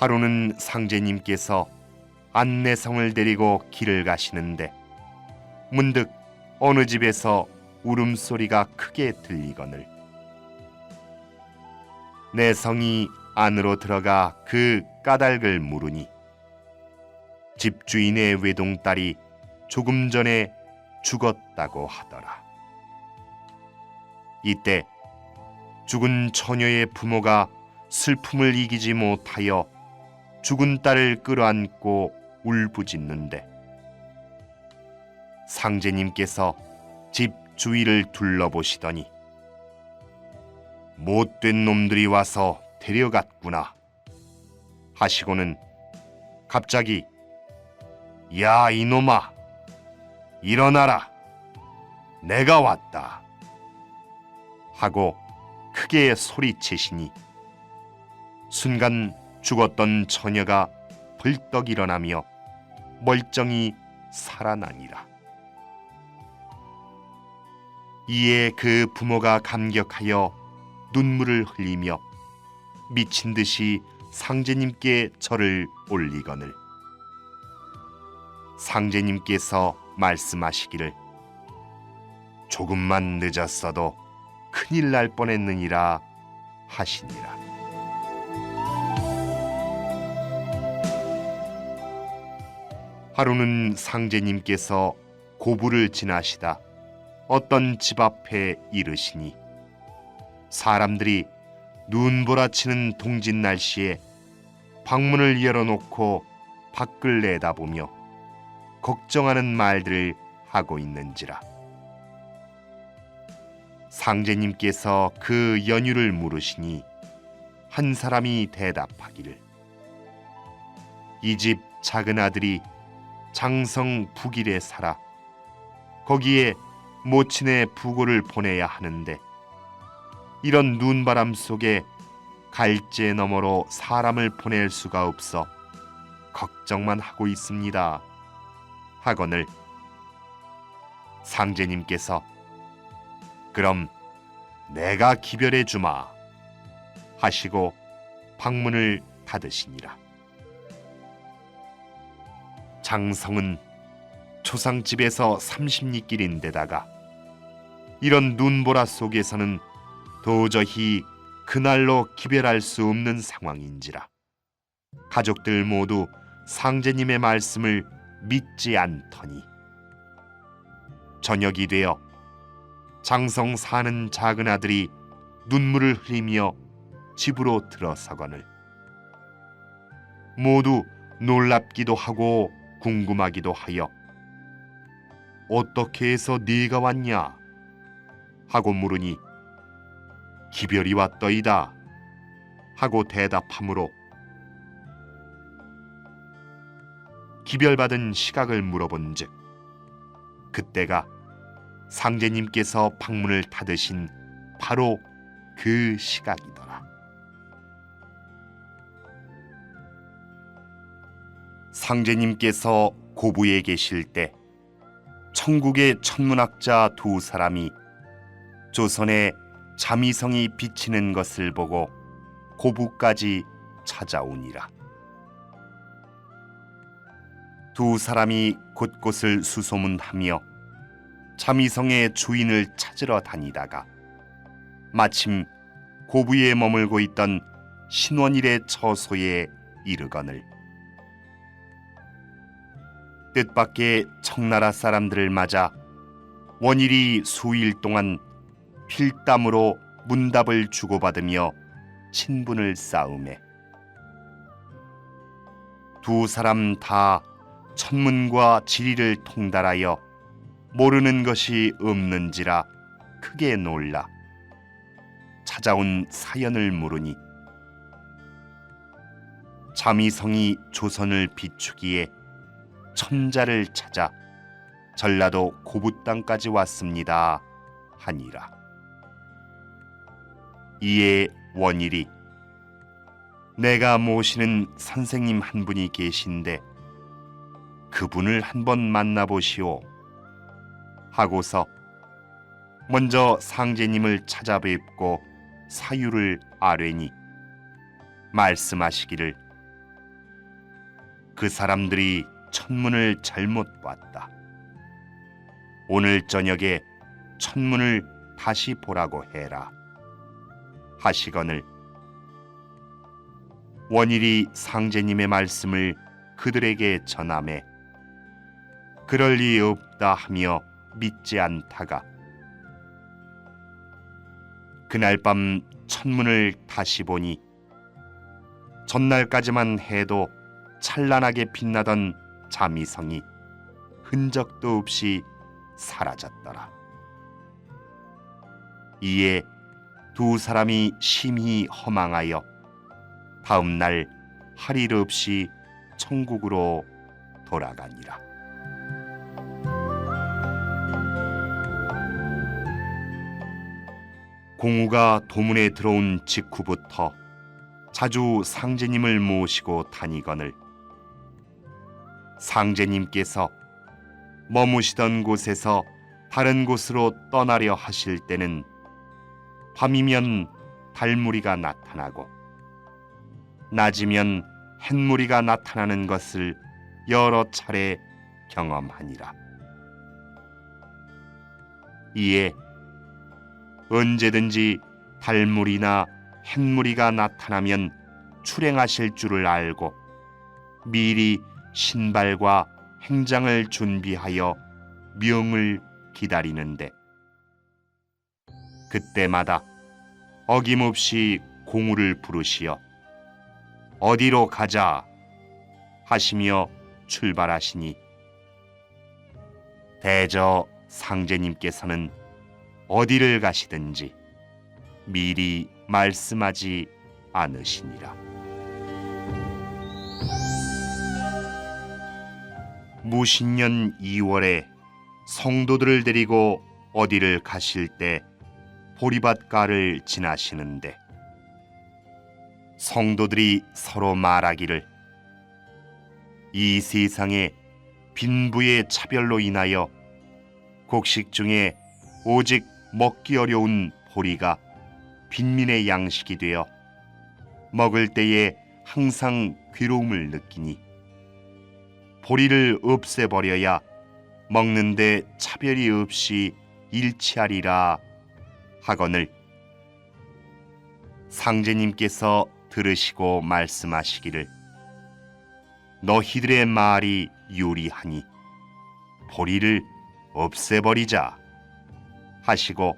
하루는 상제님께서 안내성을 데리고 길을 가시는데 문득 어느 집에서 울음소리가 크게 들리거늘 내 성이 안으로 들어가 그 까닭을 물으니 집주인의 외동딸이 조금 전에 죽었다고 하더라. 이때 죽은 처녀의 부모가 슬픔을 이기지 못하여 죽은 딸을 끌어안고 울부짖는데 상제님께서 집 주위를 둘러보시더니 못된 놈들이 와서 데려갔구나 하시고는 갑자기 야 이놈아 일어나라. 내가 왔다. 하고 크게 소리치시니 순간 죽었던 처녀가 벌떡 일어나며 멀쩡히 살아나니라. 이에 그 부모가 감격하여 눈물을 흘리며 미친 듯이 상제님께 절을 올리거늘 상제님께서 말씀하시기를 조금만 늦었어도 큰일 날 뻔했느니라 하시니라. 하루는 상제님께서 고부를 지나시다. 어떤 집 앞에 이르시니? 사람들이 눈보라치는 동짓 날씨에 방문을 열어놓고 밖을 내다보며 걱정하는 말들을 하고 있는지라. 상제님께서 그 연유를 물으시니 한 사람이 대답하기를. 이 집 작은 아들이 장성 북일에 살아 거기에 모친의 부고를 보내야 하는데 이런 눈바람 속에 갈제 너머로 사람을 보낼 수가 없어 걱정만 하고 있습니다. 하거늘 상제님께서 그럼 내가 기별해 주마 하시고 방문을 닫으시니라. 장성은 초상집에서 30리길인데다가 이런 눈보라 속에서는 도저히 그날로 기별할 수 없는 상황인지라 가족들 모두 상제님의 말씀을 믿지 않더니 저녁이 되어 장성 사는 작은 아들이 눈물을 흘리며 집으로 들어서거늘 모두 놀랍기도 하고 궁금하기도 하여 어떻게 해서 네가 왔냐? 하고 물으니 기별이 왔더이다. 하고 대답하므로 기별받은 시각을 물어본즉 그때가 상제님께서 방문을 닫으신 바로 그 시각이더 라. 상제님께서 고부에 계실 때 천국의 천문학자 두 사람이 조선의 자미성이 비치는 것을 보고 고부까지 찾아오니라. 두 사람이 곳곳을 수소문하며 자미성의 주인을 찾으러 다니다가 마침 고부에 머물고 있던 신원일의 처소에 이르거늘 뜻밖의 청나라 사람들을 맞아 원일이 수일 동안 필담으로 문답을 주고받으며 친분을 쌓음에. 두 사람 다 천문과 지리를 통달하여 모르는 것이 없는지라 크게 놀라. 찾아온 사연을 물으니. 자미성이 조선을 비추기에 천자를 찾아 전라도 고부 땅까지 왔습니다 하니라. 이에 원일이 내가 모시는 선생님 한 분이 계신데 그분을 한번 만나보시오 하고서 먼저 상제님을 찾아뵙고 사유를 아뢰니 말씀하시기를 그 사람들이 천문을 잘못 봤다. 오늘 저녁에 천문을 다시 보라고 해라. 하시거늘 원일이 상제님의 말씀을 그들에게 전함에 그럴 리 없다 하며 믿지 않다가 그날 밤 천문을 다시 보니 전날까지만 해도 찬란하게 빛나던 자미성이 흔적도 없이 사라졌더라. 이에 두 사람이 심히 허망하여 다음 날 할 일 없이 천국으로 돌아가니라. 공우가 도문에 들어온 직후부터 자주 상제님을 모시고 다니거늘 상제님께서 머무시던 곳에서 다른 곳으로 떠나려 하실 때는 밤이면 달무리가 나타나고 낮이면 햇무리가 나타나는 것을 여러 차례 경험하니라. 이에 언제든지 달무리나 햇무리가 나타나면 출행하실 줄을 알고 미리 신발과 행장을 준비하여 명을 기다리는데 그때마다 어김없이 공우를 부르시어 어디로 가자 하시며 출발하시니 대저 상제님께서는 어디를 가시든지 미리 말씀하지 않으시니라. 무신년 2월에 성도들을 데리고 어디를 가실 때 보리밭가를 지나시는데 성도들이 서로 말하기를 이 세상에 빈부의 차별로 인하여 곡식 중에 오직 먹기 어려운 보리가 빈민의 양식이 되어 먹을 때에 항상 괴로움을 느끼니 보리를 없애버려야 먹는데 차별이 없이 일치하리라 하거늘. 상제님께서 들으시고 말씀하시기를 너희들의 말이 유리하니 보리를 없애버리자 하시고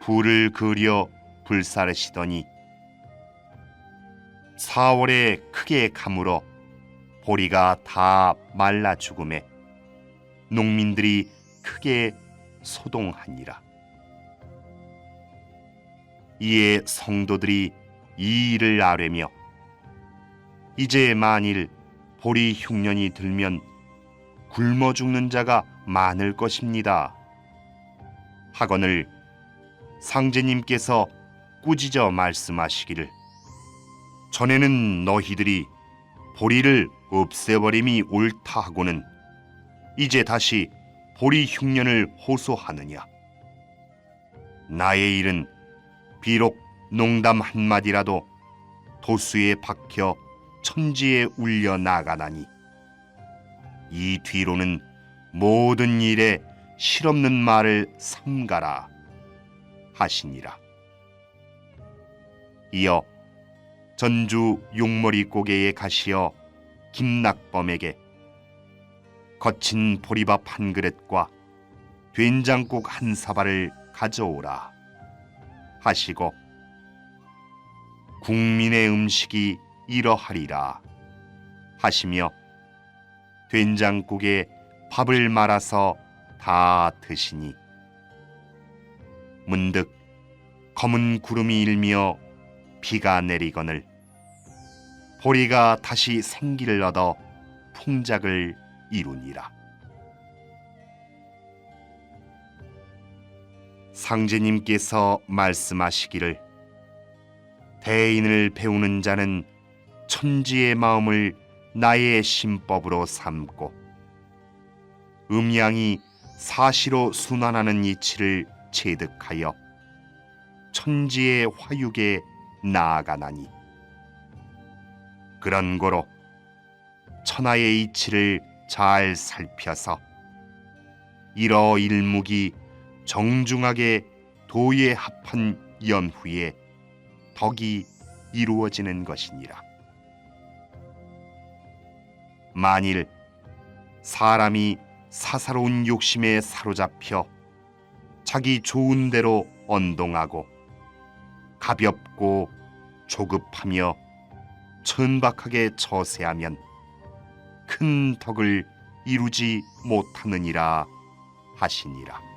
불을 그려 불사르시더니 4월에 크게 가물어 보리가 다 말라 죽음에 농민들이 크게 소동하니라. 이에 성도들이 이 일을 아뢰며 이제 만일 보리 흉년이 들면 굶어 죽는 자가 많을 것입니다. 하거늘 상제님께서 꾸짖어 말씀하시기를 전에는 너희들이 보리를 없애버림이 옳다 하고는 이제 다시 보리 흉년을 호소하느냐 나의 일은 비록 농담 한마디라도 도수에 박혀 천지에 울려 나가나니 이 뒤로는 모든 일에 실없는 말을 삼가라 하시니라. 이어 전주 용머리 고개에 가시어 김낙범에게 거친 보리밥 한 그릇과 된장국 한 사발을 가져오라 하시고 국민의 음식이 이러하리라 하시며 된장국에 밥을 말아서 다 드시니 문득 검은 구름이 일며 비가 내리거늘 보리가 다시 생기를 얻어 풍작을 이루니라. 상제님께서 말씀하시기를 대인을 배우는 자는 천지의 마음을 나의 심법으로 삼고 음양이 사시로 순환하는 이치를 체득하여 천지의 화육에 나아가나니 그런 고로 천하의 이치를 잘 살펴서 이러일묵이 정중하게 도에 합한 연후에 덕이 이루어지는 것이니라. 만일 사람이 사사로운 욕심에 사로잡혀 자기 좋은 대로 언동하고 가볍고 조급하며 천박하게 처세하면 큰 덕을 이루지 못하느니라 하시니라.